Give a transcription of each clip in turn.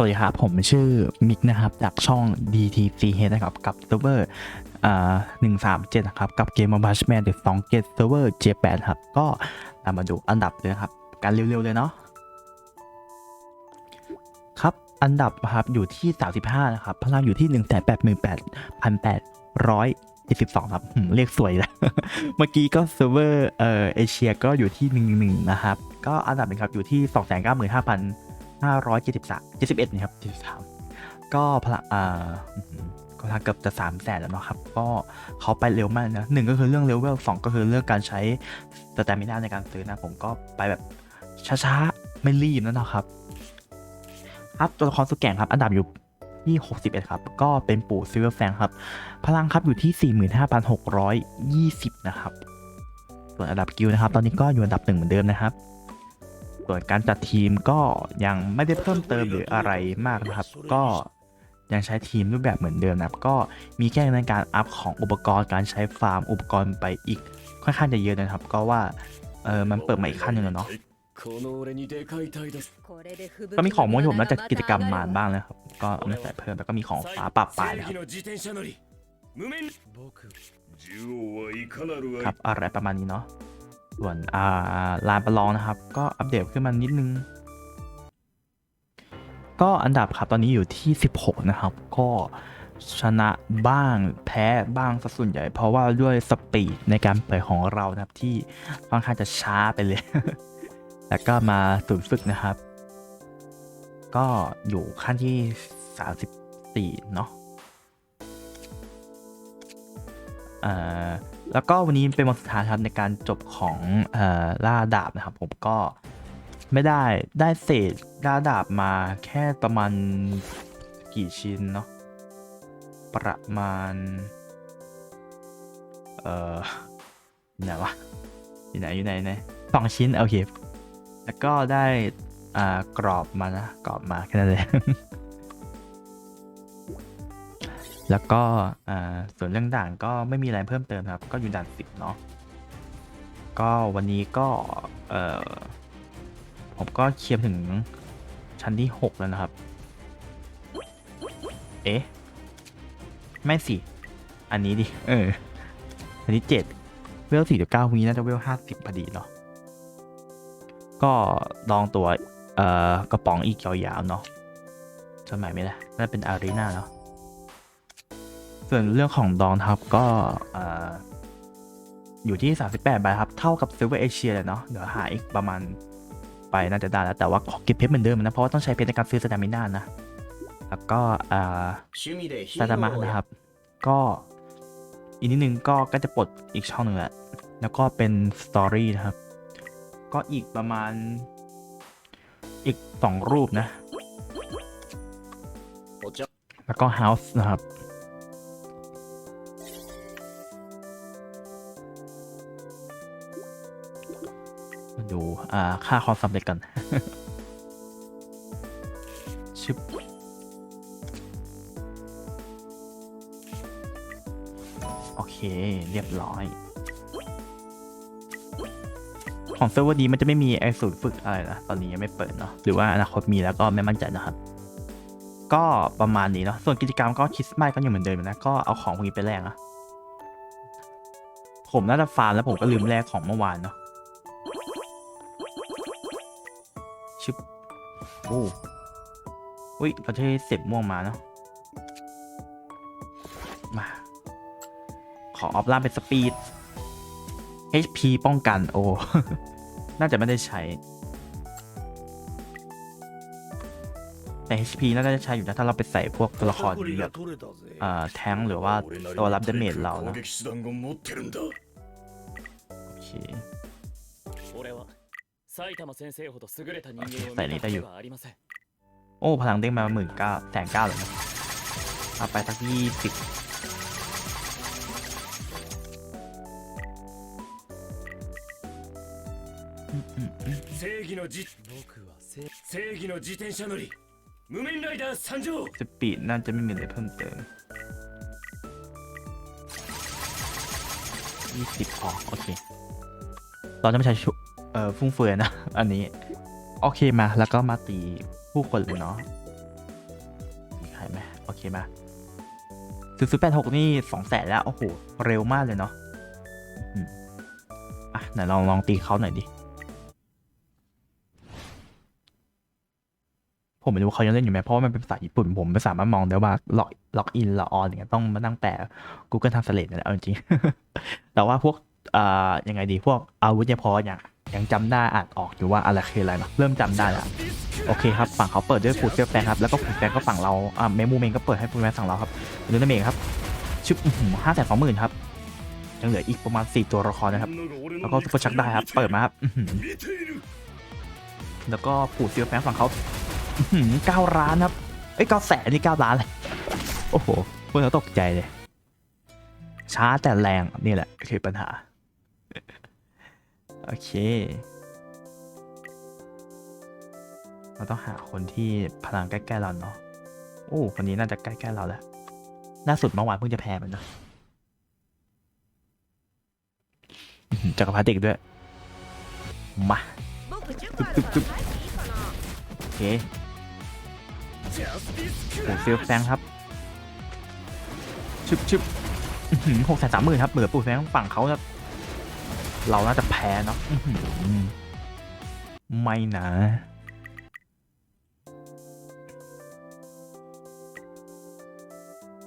สวัสดีครับ ผมชื่อมิกนะครับ จากช่อง DTCH นะครับ กับเซิร์ฟเวอร์หนึ่งสามเจ็ดนะครับ กับเกม Mobile Man หรือสองเกมเซิร์ฟเวอร์เจแปนครับ ก็ามาดูอันดับเลยครับ การเร็วๆเลยเนาะครับ อันดับครับอยู่ที่ 35 นะครับ พลังอยู่ที่ 1 8 8 8 8 72ครับหืมเลขสวยแล้วเมื่อกี้ก็เซิร์ฟเวอร์เอเชียก็อยู่ที่ 11 นะครับ ก็อันดับนึงครับอยู่ที่ 295,573 71นะครับ73 ก็พลังอ่าอื้อหือก็ทางเกือบจะ3แสนแล้วเนาะครับ ก็เขาไปเร็วมากนะหนึ่งก็คือเรื่องเลเวลสองก็คือเรื่องการใช้สแตมินาในการซื้อนะ ผมก็ไปแบบช้าๆ ไม่รีบนะนะครับ ครับตัวละครสุดแก่งครับ อันดับอยู่ที่ 61 ครับ ก็เป็นปู่ซิลเวอร์แฟงครับ พลังครับอยู่ที่ 45,620 นะครับ ส่วนอันดับกิลด์นะครับ ตอนนี้ก็อยู่อันดับหนึ่งเหมือนเดิมนะครับ ส่วนการจัดทีมก็ยังไม่ได้เพิ่มเติมหรืออะไรมากนะครับ ก็ยังใช้ทีมรูปแบบเหมือนเดิมนะครับ ก็มีแค่ในการอัพของอุปกรณ์การใช้ฟาร์มอุปกรณ์ไปอีกค่อนข้างจะเยอะนะครับ ก็ว่าเออมันเปิดมาอีกขั้นหนึ่งแล้วเนาะก็มีของม้วนที่ผมน่าจะกิจกรรมมาบ้างแล้วครับ ก็เอาม่ใส่เพิ่มแล้วก็มีของฟ้าปรับปลายนะครับครับอะไรประมาณนี้เนาะ ส่วนอ่าลานประลองนะครับ ก็อัปเดตขึ้นมานิดนึง ก็อันดับครับตอนนี้อยู่ที่ 16 นะครับ ก็ชนะบ้างแพ้บ้างสัดส่วนใหญ่ เพราะว่าด้วยสปีดในการเปิดของเรานะครับที่ค่อนข้างจะช้าไปเลย แล้วก็มาศูนฝึกนะครับ ก็อยู่ขั้นที่ 34 เนาะเอ่อ แล้วก็วันนี้เป็นวันสุดท้ายครับในการจบของออล่าดาบนะครับ ผมก็ไม่ได้ได้เศษล่าดาบมาแค่ประมาณกี่ชิ้นเนาะประมาณ เอ่อไหนวะอยู่ไหนอยู่ไหนไหนสองชิ้นโอเคแล้วก็ได้อ่ากรอบมานะกรอบมาแค่นั้นเลย แล้วก็ส่วนเรื่องด่านก็ไม่มีอะไรเพิ่มเติมครับ ก็อยู่ด่านสิบเนาะก็วันนี้ก็ผมก็เคลียร์ถึงชั้นที่6แล้วนะครับ เอ๊ะ ไม่สิ อันนี้ดิ เออ อันนี้7เวล4 9วีน่าจะเวล50พอดีเนาะก็ลองตัว เอ่อกระป๋องอีกยาวๆเนาะสมัยไม่ได้น่าเป็นอารีนาเนาะ ส่วนเรื่องของดองครับก็ออยู่ที่ 38 บาทครับ เท่ากับซิร์ฟเวอร์เอเชียเลยเนาะเดี๋ยวหาอีกประมาณไปน่าจะได้แล้ว แต่ว่าขอเก็บเพชรเหมือนเดิมนะ เพราะว่าต้องใช้เพชรในการซื้อสตามิน่านะ แล้วก็ซาตามะนะครับ ก็อีกนิดนึงก็ก็จะปลดอีกช่องหนึ่งแหละ แล้วก็เป็นสตอรี่นะครับ ก็อีกประมาณอีกสองรูปนะ แล้วก็ House นะครับ ดูค่าความสำเร็จกันชึบโอเค เรียบร้อย ของเซิร์ฟเวอร์นี้มันจะไม่มีไอสูตรฝึกอะไรนะตอนนี้ยังไม่เปิดเนาะหรือว่าอนาคตมีแล้วก็ไม่มั่นใจนะครับก็ประมาณนี้เนาะส่วนกิจกรรมก็คริสต์มาสก็ยังเหมือนเดิมนะก็เอาของพวกนี้ไปแลกนะผมน่าจะฟาร์มแล้วผมก็ลืมแลกของเมื่อวานเนาะ ชึบโอ้อุ้ยเราจะให้เสร็จม่วงมาเนาะมา ขอออฟล่ามเป็นสปีด HP ป้องกันโอ้ น่าจะไม่ได้ใช้ แต่ HP น่าจะใช้อยู่นะ ถ้าเราไปใส่พวกตัวละครแบบเอ่อแทงค์หรือว่าตัวรับดาเมจเรานะโอเค 埼玉先生ほど優れた人間を見ใส่นี้ได้ た อยู่ ことがありません โอ้ พลังเด้งมาหมื่นเก้าแสนเก้าเลยนะเอาไปสักยี่สิบ 正義のじ僕は正正義の自転車乗り無面ライダー参上 สปีดน่าจะไม่มีอะไรเพิ่มเติมยี่สิบพอโอเค เราจะไม่ใช้ชุเ ออฟุ่งเฟือยนะ อันนี้ โอเคมา แล้วก็มาตีผู้คนเลยเนาะโอเคมาศูนย์ศูนย์แปดหกนี่สองแสนแล้ว โอ้โห เร็วมากเลยเนาะอะไหนลองลองตีเขาหน่อยดิ ผมไม่รู้เขายังเล่นอยู่ไหมเพราะว่ามันเป็นภาษาญี่ปุ่น ผมไม่สามารถมองได้ว่าล็อกล็อกอินล็อกออนอย่างเงี้ยต้องมานั่งแปล Google Translate นั่นแหละเอาจริงแต่ว่าพวกอ่ายังไงดีพวกอาวุธเนี่ยพออย่าง ยังจำได้อ่านออกอยู่ว่าอะไรคืออะไรเนาะเริ่มจำได้แล้วโอเคครับฝั่งเขาเปิดด้วยฟูเซลแฟนครับแล้วก็ฟูแฟนก็ฝั่งเราอ่าเมมูเมนก็เปิดให้ฟูแฟนฝั่งเราครับดูนาเมกครับชุบห้าแสนสองหมื่นครับยังเหลืออีกประมาณ 4 ตัวละครนะครับ แล้วก็ซุปเปอร์ชักได้ครับ เปิดมาครับ แล้วก็ผูดเซลแฟนฝั่งเขาเก้าล้านครับ เอ้ยเก้าแสนนี่เก้าล้านเลย โอ้โหเพวกเราตกใจเลย ช้าแต่แรงนี่แหละคือปัญหา โอเค เราต้องหาคนที่พลังใกล้ๆเราเนาะโอ้คนนี้น่าจะใกล้ๆเราแล้วล่าสุดเมื่อวานเพิ่งจะแพ้มันนะจักรพรรดิด็กด้วย มาตึ๊บตึ๊บตึ๊บโอเคโอ้เซลแฟงครับชึบชึบหกแสนสามหมื่นครับเหมือปูแฟงฝั่งเขาครับ เราน่าจะแพ้เนาะไม่นะ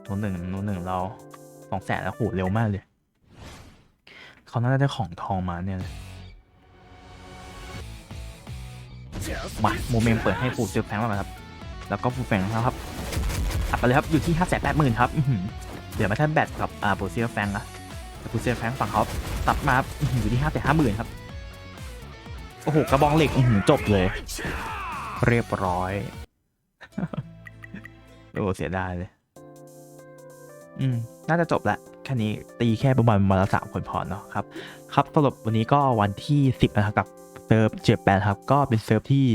โนหนึ่งโนหนึ่งเราสองแสนแล้วโหเร็วมากเลย เขาน่าจะได้ของทองมาเนี่ยเลยมาโมเมนต์เปิดให้ฟูเซลแฟงมาครับ แล้วก็ฟูแฟงนะครับอัดไปเลยครับ อยู่ที่ห้าแสนแปดหมื่นครับอื้อหือเดี๋ยวมาท่นแบตกับอ่าฟูลเซลแฟงนะ ฟูลเซลแฟงฝั่งเขาตัดมาอยู่ที่ห้าแสนห้าหมื่นครับ โอ้โห กระบองเหล็กจบเลย เรียบร้อย โอ้เสียดายเลย อืม น่าจะจบละแค่นี้ตีแค่ประมาณวันละสามคนพอเนาะครับ ครับสรุปวันนี้ก็วันที่สิบนะครับกับเซิร์ฟเจแปดครับ ก็เป็นเซิร์ฟที่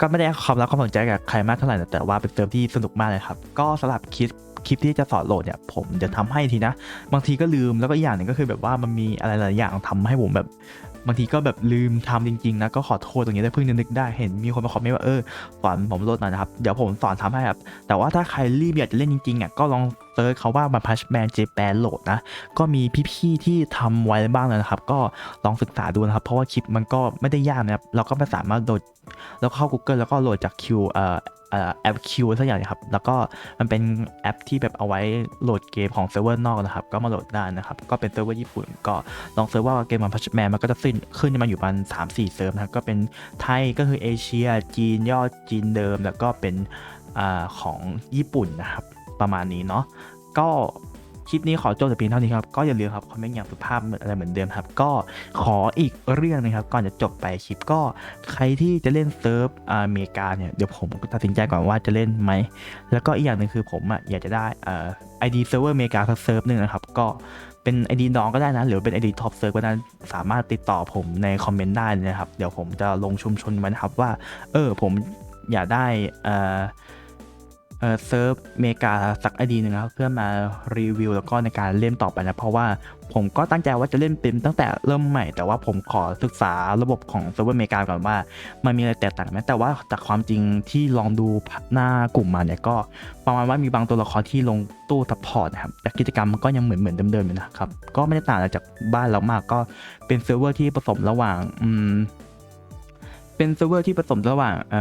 ก็ไม่ได้ความรักความสนใจกับใครมากเท่าไหร่นะแต่ว่าเป็นเซิร์ฟที่สนุกมากเลยครับ ก็สำหรับคลิป คลิปที่จะสอนโหลดเนี่ยผมจะทำให้ทีนะ บางทีก็ลืมแล้วก็อย่างหนึ่งก็คือแบบว่ามันมีอะไรหลายอย่างทำให้ผมแบบบางทีก็แบบลืมทำจริงๆนะก็ขอโทษตรงนี้ได้เพิ่งนึกได้เห็นมีคนมาคอมเมนต์ว่าเออสอนผมโหลดหน่อยนะครับ เดี๋ยวผมสอนทำให้ครับ แต่ว่าถ้าใครรีบอยากจะเล่นจริงๆอะก็ลองเซิร์ชเขาว่ามาพัชแมนเจแปนโหลดนะ ก็มีพี่ๆที่ทำไว้บ้างแล้วนะครับ ก็ลองศึกษาดูนะครับ เพราะว่าคลิปมันก็ไม่ได้ยากนะครับ เราก็ไม่สามารถโหลด แล้วก็เข้า Google แล้วก็โหลดจากคิวเอ่อเอ่อ แอปคิวสักอย่างนะครับ แล้วก็มันเป็นแอปที่แบบเอาไว้โหลดเกมของเซิร์ฟเวอร์นอกนะครับ ก็มาโหลดได้นะครับ ก็เป็นเซิร์ฟเวอร์ญี่ปุ่น ก็ลองเซิร์ฟว่าเกมมันพัชแมนมันก็จะขึ้นขึ้นมาอยู่ประมาณสามสี่เซิร์ฟนะครับก็เป็นไทยก็คือเอเชีย จีนยอดจีนเดิม แล้วก็เป็นอของญี่ปุ่นนะครับ ประมาณนี้เนาะก็ คลิปนี้ขอจบแต่เพียงเท่านี้ครับ ก็อย่าลืมครับคอมเมนต์อย่างสุภาพอะไรเหมือนเดิมครับ ก็ขออีกเรื่องหนึงครับ ก่อนจะจบไปคลิปก็ใครที่จะเล่นเซิร์ฟอเมริกาเนี่ยเดี๋ยวผมตัดสินใจก่อนว่าจะเล่นไหม แล้วก็อีกอย่างหนึ่งคือผมอะอยากจะได้เอ่อไอดีเซิร์ฟเวอร์อเมริกาสักเซิร์ฟหนึ่งนะครับ ก็เป็นไอดีน้องก็ได้นะ หรือเป็นไอดีท็อปเซิร์ฟก็ได้สามารถติดต่อผมในคอมเมนต์ได้นะครับ เดี๋ยวผมจะลงชุมชนไว้นครับว่า เออผมอยากได้อ่อ เซิร์ฟเมกาสักอดีหนึ่งครับเพื่อมารีวิวแล้วก็ในการเล่นต่อไปนะ เพราะว่าผมก็ตั้งใจว่าจะเล่นเป็นตั้งแต่เริ่มใหม่ แต่ว่าผมขอศึกษาระบบของเซิร์ฟเวอร์เมกาก่อนว่า มันมีอะไรแตกต่างไหมแต่ว่าจากความจริงที่ลองดูหน้ากลุ่มมาเนี่ยก็ประมาณว่ามีบางตัวละครที่ลงตู้ซัพพอร์ตนะครับแต่กิจกรรมมันก็ยังเหมือนเหมือนเดิมๆอยู่นะครับก็ไม่ได้ต่างจากบ้านเรามากก็เป็นเซิร์ฟเวอร์ที่ผสมระหว่างอืม เป็นเซิร์ฟเวอร์ที่ผสมระหว่างเอ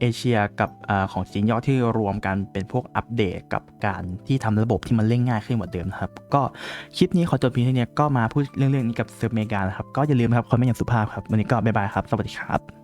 เอเชียกับอของจีนยอดที่รวมกันเป็นพวกอัปเดตกับการที่ทำระบบที่มันเร่งง่ายขึ้นกว่าเดิมครับ ก็คลิปนี้ขอจบเพียงเท่านี้ก็มาพูดเรื่องๆนี้กับเซิร์ฟเมกานครับ ก็อย่าลืมนะครับคอมเมนต์อย่างสุภาพครับ วันนี้ก็บ๊ายบายครับ สวัสดีครับ